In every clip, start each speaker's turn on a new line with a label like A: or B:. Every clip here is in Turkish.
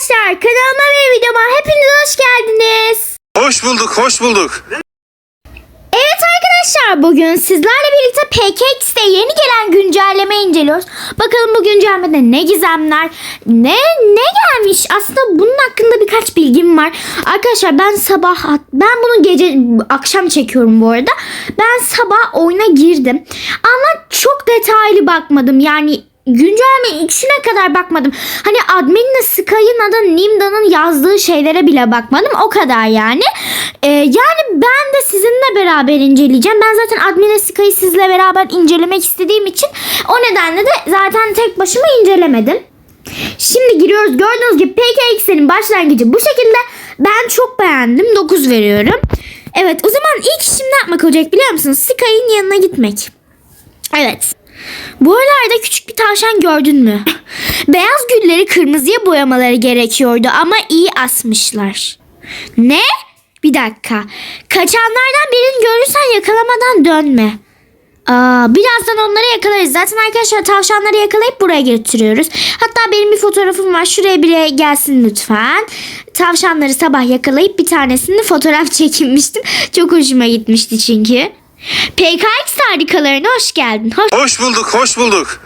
A: arkadaşlar kanalıma ve videoma hepiniz hoş geldiniz.
B: Hoş bulduk, hoş bulduk.
A: Evet arkadaşlar bugün sizlerle birlikte PKX'de yeni gelen güncelleme inceliyoruz. Bakalım bu güncellemede ne gizemler, ne ne gelmiş. Aslında bunun hakkında birkaç bilgim var. Arkadaşlar ben sabah ben bunu gece akşam çekiyorum bu arada. Ben sabah oyuna girdim. Ama çok detaylı bakmadım. Yani güncelleme içine kadar bakmadım. Hani adminle Sky'ın adı Nimda'nın yazdığı şeylere bile bakmadım. O kadar yani. Ee, yani ben de sizinle beraber inceleyeceğim. Ben zaten adminle Sky'ı sizle beraber incelemek istediğim için o nedenle de zaten tek başıma incelemedim. Şimdi giriyoruz. Gördüğünüz gibi PKX'lerin başlangıcı bu şekilde. Ben çok beğendim. 9 veriyorum. Evet o zaman ilk işim ne yapmak olacak biliyor musunuz? Sky'ın yanına gitmek. Evet. Bu aralarda küçük bir tavşan gördün mü? Beyaz gülleri kırmızıya boyamaları gerekiyordu ama iyi asmışlar. Ne? Bir dakika. Kaçanlardan birini görürsen yakalamadan dönme. Aa, birazdan onları yakalarız. Zaten arkadaşlar tavşanları yakalayıp buraya getiriyoruz. Hatta benim bir fotoğrafım var. Şuraya biri gelsin lütfen. Tavşanları sabah yakalayıp bir tanesini fotoğraf çekinmiştim. Çok hoşuma gitmişti çünkü. PKX harikalarına hoş geldin. Hoş
B: Hoş bulduk, hoş bulduk.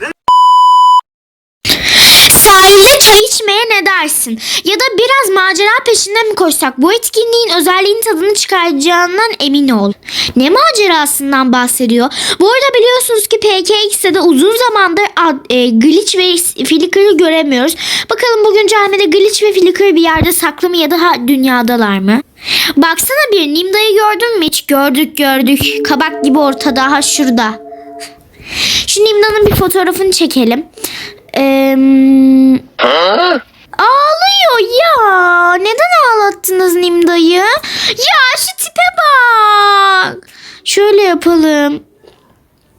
A: Sahilde çay içmeye ne dersin? Ya da biraz macera peşinde mi koşsak? Bu etkinliğin özelliğin tadını çıkaracağından emin ol. Ne macerasından bahsediyor? Bu arada biliyorsunuz ki PKX'de de uzun zamandır e, Glitch ve Flicker'ı göremiyoruz. Bakalım bugün camide Glitch ve Flicker bir yerde saklı mı ya da dünyadalar mı? Baksana bir Nimda'yı gördün mü hiç? Gördük gördük. Kabak gibi ortada ha şurada. Şu Nimda'nın bir fotoğrafını çekelim. Eee... Ağlıyor ya. Neden ağlattınız Nimda'yı? Ya şu tipe bak. Şöyle yapalım.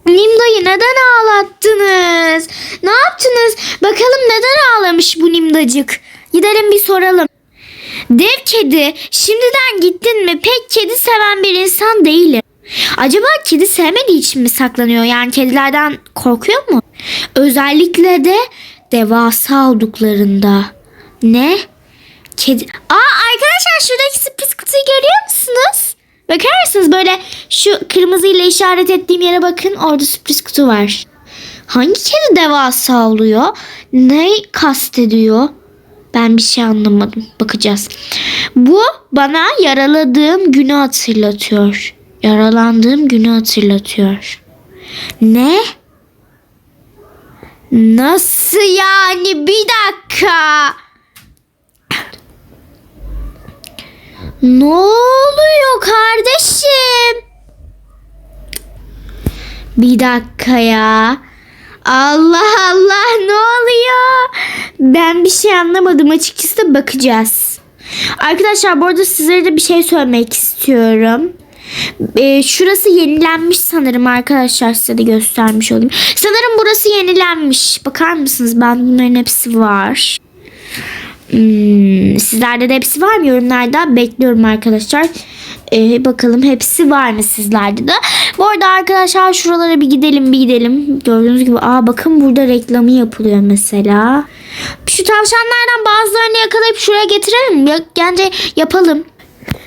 A: Nimda'yı neden ağlattınız? Ne yaptınız? Bakalım neden ağlamış bu Nimdacık? Gidelim bir soralım. Dev kedi şimdiden gittin mi? Pek kedi seven bir insan değilim. Acaba kedi sevmediği için mi saklanıyor? Yani kedilerden korkuyor mu? Özellikle de devasa olduklarında. Ne? Kedi... Aa arkadaşlar şuradaki sürpriz kutuyu görüyor musunuz? Bakar mısınız? Böyle şu kırmızıyla işaret ettiğim yere bakın. Orada sürpriz kutu var. Hangi kedi devasa oluyor? Ne kastediyor? Ben bir şey anlamadım. Bakacağız. Bu bana yaraladığım günü hatırlatıyor. Yaralandığım günü hatırlatıyor. Ne? Nasıl yani? Bir dakika. Ne oluyor kardeşim? Bir dakika ya. Allah Allah ne oluyor? Ben bir şey anlamadım açıkçası da bakacağız. Arkadaşlar bu arada sizlere de bir şey söylemek istiyorum. Ee, şurası yenilenmiş sanırım arkadaşlar size de göstermiş olayım. Sanırım burası yenilenmiş. Bakar mısınız? Ben bunların hepsi var. Hmm, sizlerde de hepsi var mı? Yorumlarda bekliyorum arkadaşlar. Ee, bakalım hepsi var mı sizlerde de. Bu arada arkadaşlar şuralara bir gidelim bir gidelim. Gördüğünüz gibi aa bakın burada reklamı yapılıyor mesela. Şu tavşanlardan bazılarını yakalayıp şuraya getirelim. Ya, bence yapalım.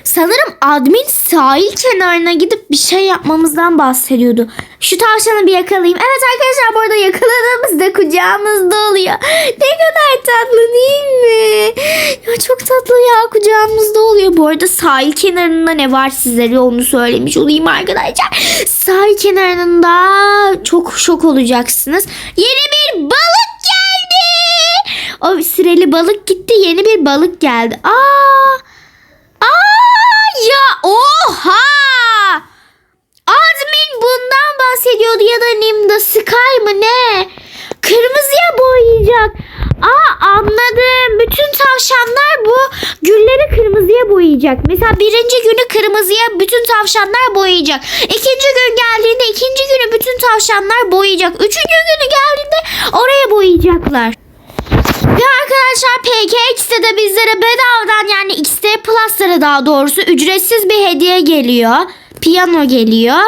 A: Sanırım admin sahil kenarına gidip bir şey yapmamızdan bahsediyordu. Şu tavşanı bir yakalayayım. Evet arkadaşlar bu arada yakaladığımızda kucağımızda oluyor. Ne kadar tatlı değil mi? Ya çok tatlı ya kucağımızda oluyor. Bu arada sahil kenarında ne var sizlere onu söylemiş olayım arkadaşlar. Sahil kenarında çok şok olacaksınız. Yeni bir balık geldi. O süreli balık gitti yeni bir balık geldi. Aa! Aa ya oha! Admin bundan bahsediyordu ya da Nimda Sky mı ne? Kırmızıya boyayacak. Aa anladım. Bütün tavşanlar bu gülleri kırmızıya boyayacak. Mesela birinci günü kırmızıya bütün tavşanlar boyayacak. İkinci gün geldiğinde ikinci günü bütün tavşanlar boyayacak. Üçüncü günü geldiğinde oraya boyayacaklar. Ve arkadaşlar PKX'de de bizlere bedavadan yani XD Plus'lara daha doğrusu ücretsiz bir hediye geliyor. Piyano geliyor.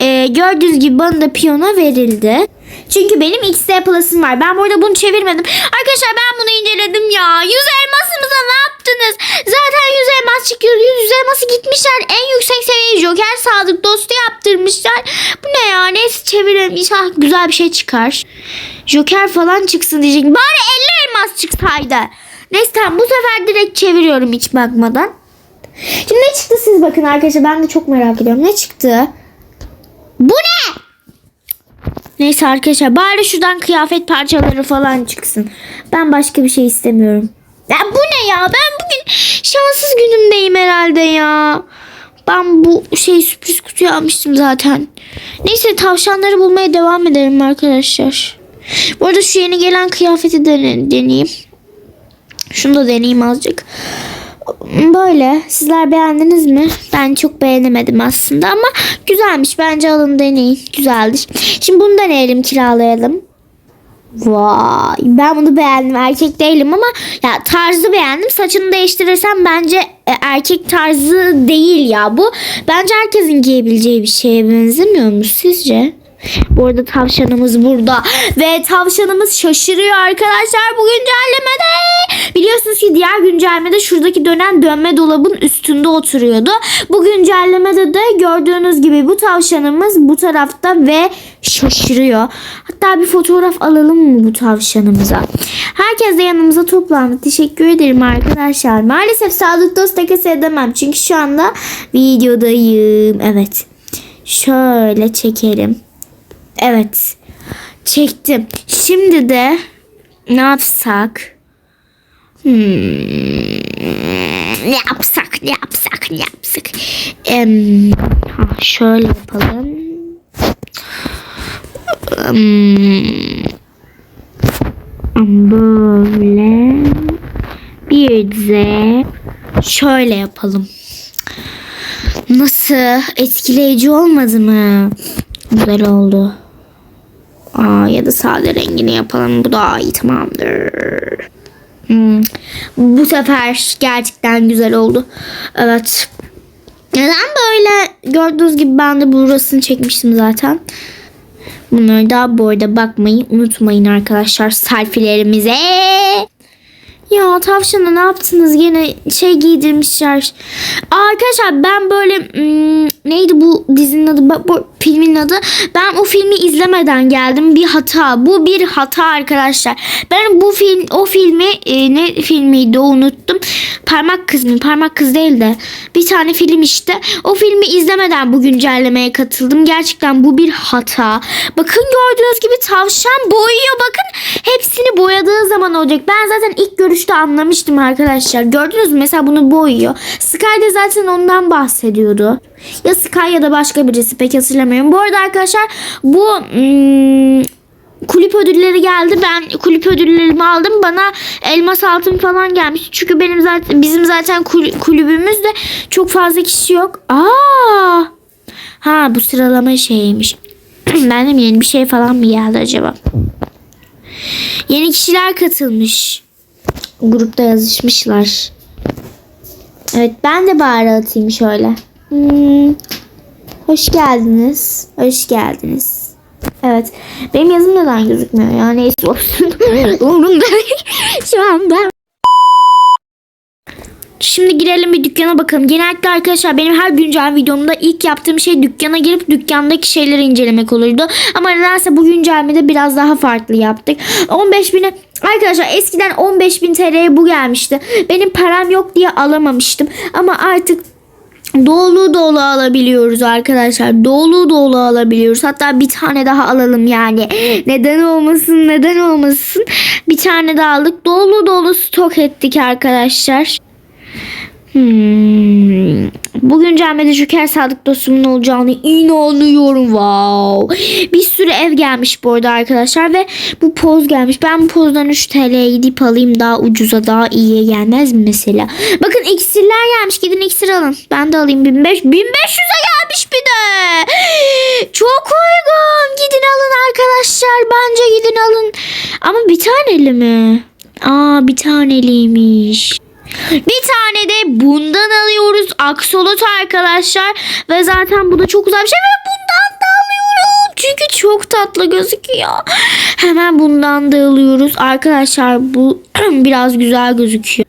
A: Ee, gördüğünüz gibi bana da piyano verildi. Çünkü benim XD Plus'ım var. Ben burada bunu çevirmedim. Arkadaşlar ben bunu inceledim ya. 100 elmasımız bana ne yaptınız? Zaten yüz elmas çıkıyor. Yüz elması gitmişler. En yüksek seviye Joker sadık dostu yaptırmışlar. Bu ne ya? Neyse çevirelim. İnşallah güzel bir şey çıkar. Joker falan çıksın diyecek. Bari 50 elmas çıksaydı. Neyse tamam bu sefer direkt çeviriyorum hiç bakmadan. Şimdi ne çıktı siz bakın arkadaşlar. Ben de çok merak ediyorum. Ne çıktı? Bu ne? Neyse arkadaşlar bari şuradan kıyafet parçaları falan çıksın. Ben başka bir şey istemiyorum. Ya bu ne ya? Ben bugün şanssız günümdeyim herhalde ya. Ben bu şey sürpriz kutuyu almıştım zaten. Neyse tavşanları bulmaya devam edelim arkadaşlar. Bu arada şu yeni gelen kıyafeti dene- deneyeyim. Şunu da deneyeyim azıcık. Böyle. Sizler beğendiniz mi? Ben çok beğenemedim aslında ama güzelmiş. Bence alın deneyin. Güzeldir. Şimdi bunu deneyelim kiralayalım. Vay ben bunu beğendim erkek değilim ama ya tarzı beğendim saçını değiştirirsem bence e, erkek tarzı değil ya bu bence herkesin giyebileceği bir şeye benzemiyor mu sizce? Bu arada tavşanımız burada ve tavşanımız şaşırıyor arkadaşlar bu güncellemede. Biliyorsunuz ki diğer güncellemede şuradaki dönen dönme dolabın üstünde oturuyordu. Bu güncellemede de gördüğünüz gibi bu tavşanımız bu tarafta ve şaşırıyor. Hatta bir fotoğraf alalım mı bu tavşanımıza? Herkes de yanımıza toplandı. Teşekkür ederim arkadaşlar. Maalesef Sadık Dost takası edemem. Çünkü şu anda videodayım. Evet. Şöyle çekelim. Evet. Çektim. Şimdi de ne yapsak? Hmm, ne yapsak, ne yapsak, ne yapsak? Ha, şöyle yapalım. Em, böyle bir de şöyle yapalım. Nasıl? Etkileyici olmadı mı? Güzel oldu. Aa, ya da sade rengini yapalım. Bu daha iyi tamamdır. Hmm. Bu sefer gerçekten güzel oldu. Evet. Neden böyle? Gördüğünüz gibi ben de burasını çekmiştim zaten. Bunları da bu arada bakmayı unutmayın arkadaşlar selfie'lerimize. Ya tavşana ne yaptınız gene şey giydirmişler. Arkadaşlar ben böyle hmm, neydi bu dizinin adı bu, filmin adı. Ben o filmi izlemeden geldim bir hata. Bu bir hata arkadaşlar. Ben bu film o filmi e, ne filmiydi unuttum. Parmak kız mı? Parmak kız değil de bir tane film işte. O filmi izlemeden bu güncellemeye katıldım. Gerçekten bu bir hata. Bakın gördüğünüz gibi tavşan boyuyor bakın. Hepsini boyadığı zaman olacak. Ben zaten ilk görüşte anlamıştım arkadaşlar. Gördünüz mü? Mesela bunu boyuyor. Sky de zaten ondan bahsediyordu. Ya Sky ya da başka birisi pek hatırlamıyorum. Bu arada arkadaşlar bu hmm, kulüp ödülleri geldi. Ben kulüp ödüllerimi aldım. Bana elmas altın falan gelmiş. Çünkü benim zaten bizim zaten kul- kulübümüzde çok fazla kişi yok. Aa! Ha bu sıralama şeymiş. ben de mi yeni bir şey falan mı geldi acaba? Yeni kişiler katılmış. Grupta yazışmışlar. Evet ben de bari atayım şöyle. Hmm. Hoş geldiniz. Hoş geldiniz. Evet. Benim yazım neden gözükmüyor ya? Neyse olsun. Umurumda değil. Şu anda. Şimdi girelim bir dükkana bakalım. Genellikle arkadaşlar benim her güncel videomda ilk yaptığım şey dükkana girip dükkandaki şeyleri incelemek olurdu. Ama nedense bu güncellemede biraz daha farklı yaptık. 15 bine Arkadaşlar eskiden 15 bin TL'ye bu gelmişti. Benim param yok diye alamamıştım. Ama artık Dolu dolu alabiliyoruz arkadaşlar. Dolu dolu alabiliyoruz. Hatta bir tane daha alalım yani. Neden olmasın neden olmasın. Bir tane daha aldık. Dolu dolu stok ettik arkadaşlar. Hmm. Bu güncellemede Joker Sadık dostumun olacağını inanıyorum. Wow. Bir sürü ev gelmiş bu arada arkadaşlar ve bu poz gelmiş. Ben bu pozdan 3 TL'ye gidip alayım daha ucuza daha iyiye gelmez mi mesela? Bakın iksirler gelmiş. Gidin iksir alın. Ben de alayım 1500 1500'e gelmiş bir de. Çok uygun. Gidin alın arkadaşlar. Bence gidin alın. Ama bir taneli mi? Aa bir taneliymiş. Bir tane de bundan alıyoruz. Aksolot arkadaşlar. Ve zaten bu da çok güzel bir şey. Ve bundan da alıyorum. Çünkü çok tatlı gözüküyor. Hemen bundan da alıyoruz. Arkadaşlar bu biraz güzel gözüküyor.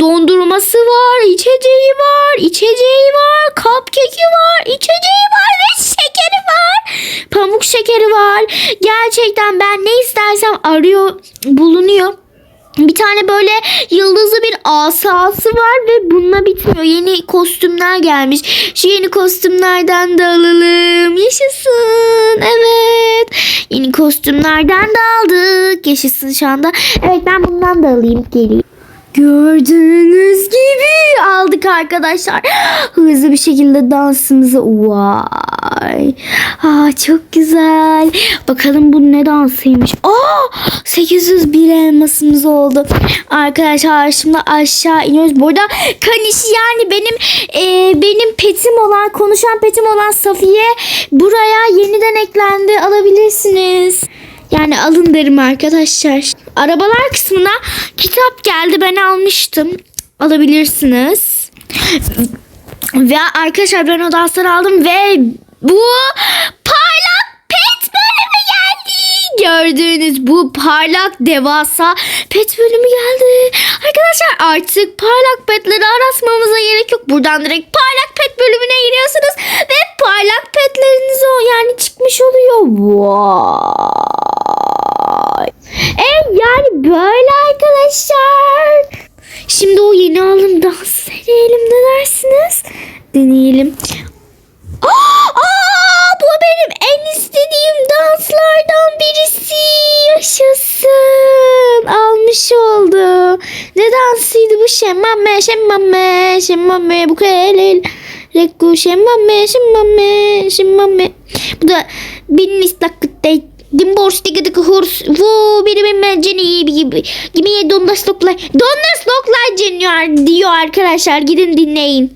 A: Dondurması var, içeceği var, içeceği var, cupcake'i var, içeceği var ve şekeri var. Pamuk şekeri var. Gerçekten ben ne istersem arıyor, bulunuyor. Bir tane böyle yıldızlı bir asası var ve bununla bitmiyor. Yeni kostümler gelmiş. Şu yeni kostümlerden de alalım. Yaşasın. Evet. Yeni kostümlerden de aldık. Yaşasın şu anda. Evet ben bundan da alayım. Geliyor. Gördüğünüz gibi aldık arkadaşlar. Hızlı bir şekilde dansımızı. Vay. Aa, çok güzel. Bakalım bu ne dansıymış. Aa, 801 elmasımız oldu. Arkadaşlar şimdi aşağı iniyoruz. Burada kaniş yani benim e, benim petim olan konuşan petim olan Safiye buraya yeniden eklendi. Alabilirsiniz. Yani alın derim arkadaşlar. Arabalar kısmına kitap geldi ben almıştım. Alabilirsiniz. Ve arkadaşlar ben o dansları aldım ve bu parlak pet bölümü geldi. Gördüğünüz bu parlak devasa pet bölümü geldi. Arkadaşlar artık parlak petleri arasmamıza gerek yok. Buradan direkt parlak pet bölümüne giriyorsunuz ve parlak petleriniz o yani çıkmış oluyor. Vay. E yani böyle arkadaşlar. Şimdi o yeni alım dans deneyelim ne dersiniz? Deneyelim. Aa, aa, bu benim en istediğim danslardan birisi. Yaşasın. Almış oldu. Ne dansıydı bu? Şemmame, şemmame, şemmame. Bu kelel. Rekku şemmame, şemmame, şemmame. Bu da bin istakıtte. Dimbors tıkı tıkı hurs. Vu biri bilmem ceni gibi. Gibi ye dondas loklay. Dondas ceniyor diyor arkadaşlar. Gidin dinleyin.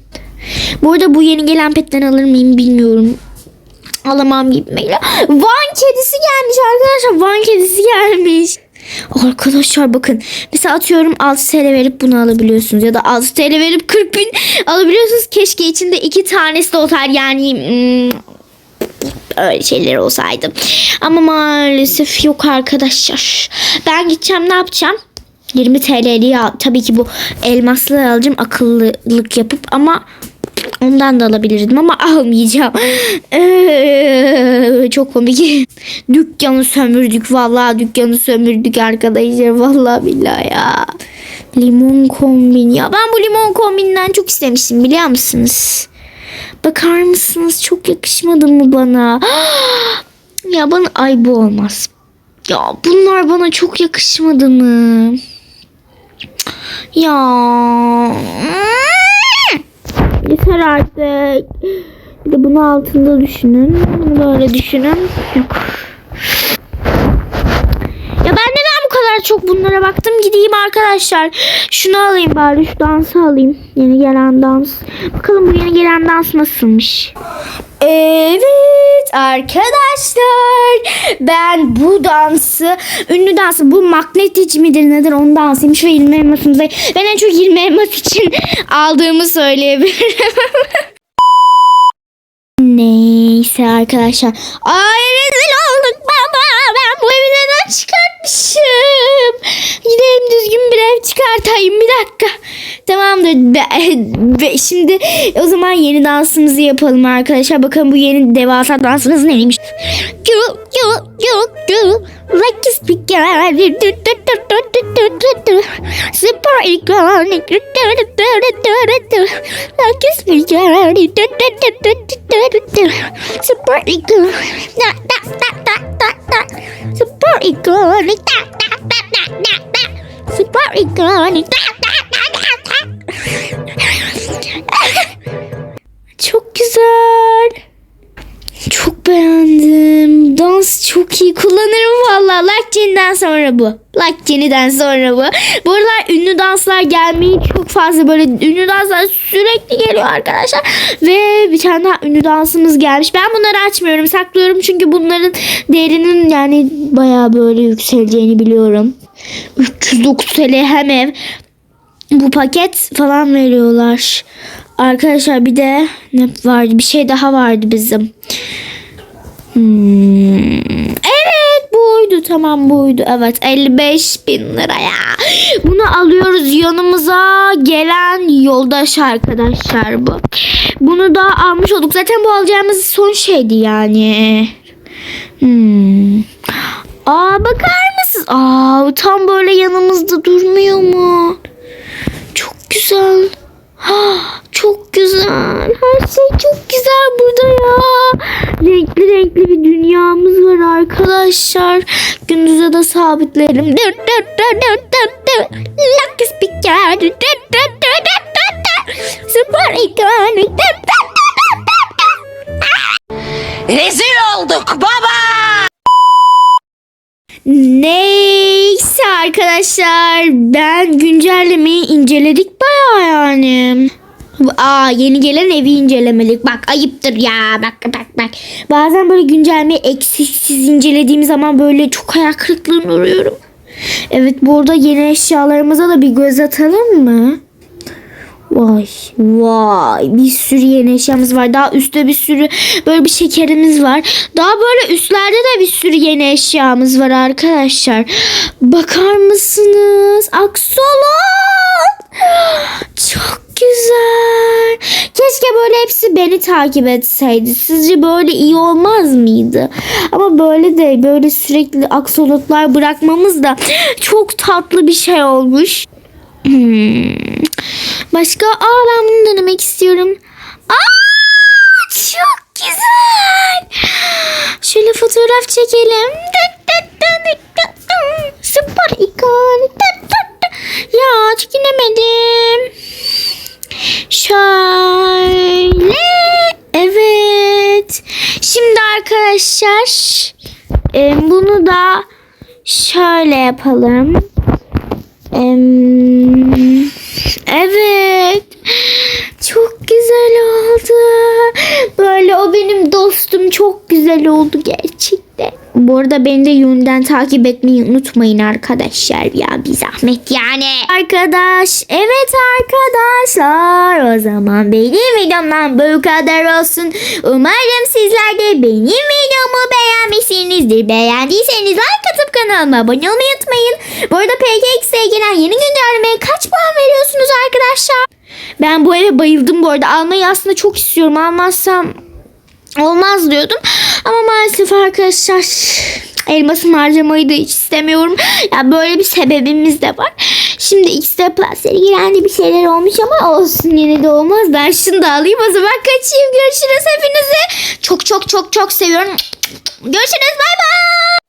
A: Bu arada bu yeni gelen petten alır mıyım bilmiyorum. Alamam gibi. Van kedisi gelmiş arkadaşlar. Van kedisi gelmiş. Arkadaşlar bakın. Mesela atıyorum 6 TL verip bunu alabiliyorsunuz. Ya da 6 TL verip 40 bin alabiliyorsunuz. Keşke içinde iki tanesi de otar. Yani hmm, öyle şeyler olsaydı. Ama maalesef yok arkadaşlar. Ben gideceğim ne yapacağım? 20 TL'liği al. Tabii ki bu elmaslı alacağım akıllılık yapıp ama ondan da alabilirdim ama almayacağım. Ee, çok komik. Dükkanı sömürdük vallahi dükkanı sömürdük arkadaşlar vallahi billahi ya. Limon kombin ya ben bu limon kombinden çok istemiştim biliyor musunuz? Bakar mısınız çok yakışmadı mı bana? ya bana ay bu olmaz. Ya bunlar bana çok yakışmadı mı? Ya. Yeter artık. Bir de bunu altında düşünün. Bunu böyle düşünün. Yok. Ya ben neden bu kadar çok bunlara baktım? Gideyim arkadaşlar. Şunu alayım bari. Şu dansı alayım. Yeni gelen dans. Bakalım bu yeni gelen dans nasılmış? Evet arkadaşlar ben bu dansı ünlü dansı bu magnetici midir nedir onun dansıymış ve 20 elmasımıza ben en çok 20 elmas için aldığımı söyleyebilirim. Neyse arkadaşlar. Ay rezil olduk baba. Ben bu evi neden çıkartmışım? Gidelim düzgün bir ev çıkartayım bir dakika. Tamamdır. Be- şimdi o zaman yeni dansımızı yapalım arkadaşlar. Bakın bu yeni devasa dansımız neymiş? Super iconic. Super iconic. Super iconic. Super iconic. Çok güzel. Çok beğendim. Dans çok iyi. Kullanırım valla. Like Jenny'den sonra bu. Like Jenny'den sonra bu. Bu aralar ünlü danslar gelmeyi çok fazla böyle ünlü danslar sürekli geliyor arkadaşlar. Ve bir tane daha ünlü dansımız gelmiş. Ben bunları açmıyorum. Saklıyorum çünkü bunların değerinin yani bayağı böyle yükseleceğini biliyorum. 309 TL hem ev bu paket falan veriyorlar. Arkadaşlar bir de ne vardı? Bir şey daha vardı bizim. Hmm, evet buydu tamam buydu evet 55 bin liraya bunu alıyoruz yanımıza gelen yoldaş arkadaşlar bu bunu da almış olduk zaten bu alacağımız son şeydi yani hmm. Aa bakar mısınız aa tam böyle yanımızda durmuyor mu çok güzel Ha, çok güzel. Her şey çok güzel burada ya. Renkli renkli bir dünyamız var arkadaşlar. Gündüze de sabitlerim. Lucky speaker. Süper ikon.
C: Rezil olduk baba.
A: Neyse arkadaşlar ben güncellemeyi inceledik baya yani. Aa yeni gelen evi incelemelik. Bak ayıptır ya. Bak bak bak. Bazen böyle güncellemeyi eksiksiz incelediğim zaman böyle çok hayal kırıklığına uğruyorum. Evet burada yeni eşyalarımıza da bir göz atalım mı? Vay vay bir sürü yeni eşyamız var. Daha üstte bir sürü böyle bir şekerimiz var. Daha böyle üstlerde de bir sürü yeni eşyamız var arkadaşlar. Bakar mısınız? Aksolot. Çok güzel. Keşke böyle hepsi beni takip etseydi. Sizce böyle iyi olmaz mıydı? Ama böyle de böyle sürekli aksolotlar bırakmamız da çok tatlı bir şey olmuş. Hmm. Başka? Aa ben bunu denemek istiyorum. Aa çok güzel. Şöyle fotoğraf çekelim. Süper ikon. Ya çekinemedim. Şöyle. Evet. Şimdi arkadaşlar e, bunu da şöyle yapalım. Evet. Çok güzel oldu. Böyle o benim dostum çok güzel oldu gerçekten. Bu arada beni de yönden takip etmeyi unutmayın arkadaşlar ya bir zahmet yani. Arkadaş evet arkadaşlar o zaman benim videomdan bu kadar olsun. Umarım sizler de benim videomu beğenmişsinizdir. Beğendiyseniz like atıp kanalıma abone olmayı unutmayın. Bu arada PKX'e gelen yeni güncellemeye kaç puan veriyorsunuz arkadaşlar? Ben bu eve bayıldım bu arada. Almayı aslında çok istiyorum. Almazsam olmaz diyordum. Ama maalesef arkadaşlar elmasımı harcamayı da hiç istemiyorum. Ya böyle bir sebebimiz de var. Şimdi XD Plus'lara giren de bir şeyler olmuş ama olsun yine de olmaz. Ben şunu da alayım o zaman kaçayım. Görüşürüz hepinizi. Çok çok çok çok seviyorum. Görüşürüz bay bay.